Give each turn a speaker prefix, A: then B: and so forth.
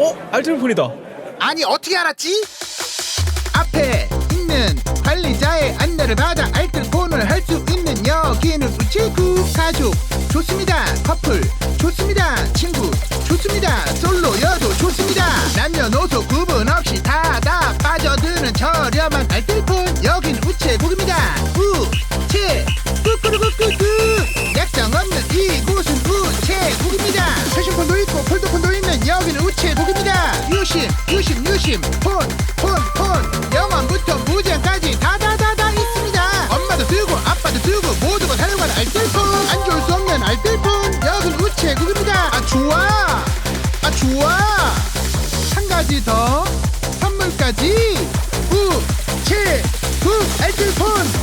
A: 어? 알뜰폰이다.
B: 아니 어떻게 알았지? 앞에 있는 관리자의 안내를 받아 알뜰폰을 할 수 있는 여기는 우체국 가족. 좋습니다 커플. 좋습니다 친구. 좋습니다 솔로 여도 좋습니다. 남녀노소 구분 없이 다 다 빠져드는 저렴한 알뜰폰. 여긴 우체국입니다. 우 유심 유심. 폰폰폰. 영원부터 무제한까지 다다다다 있습니다. 엄마도 쓰고 아빠도 쓰고 모두가 사용하는 알뜰폰. 안 좋을 수 없는 알뜰폰. 여긴 우체국입니다. 아 좋아. 아 좋아. 한 가지 더. 선물까지. 우체국 알뜰폰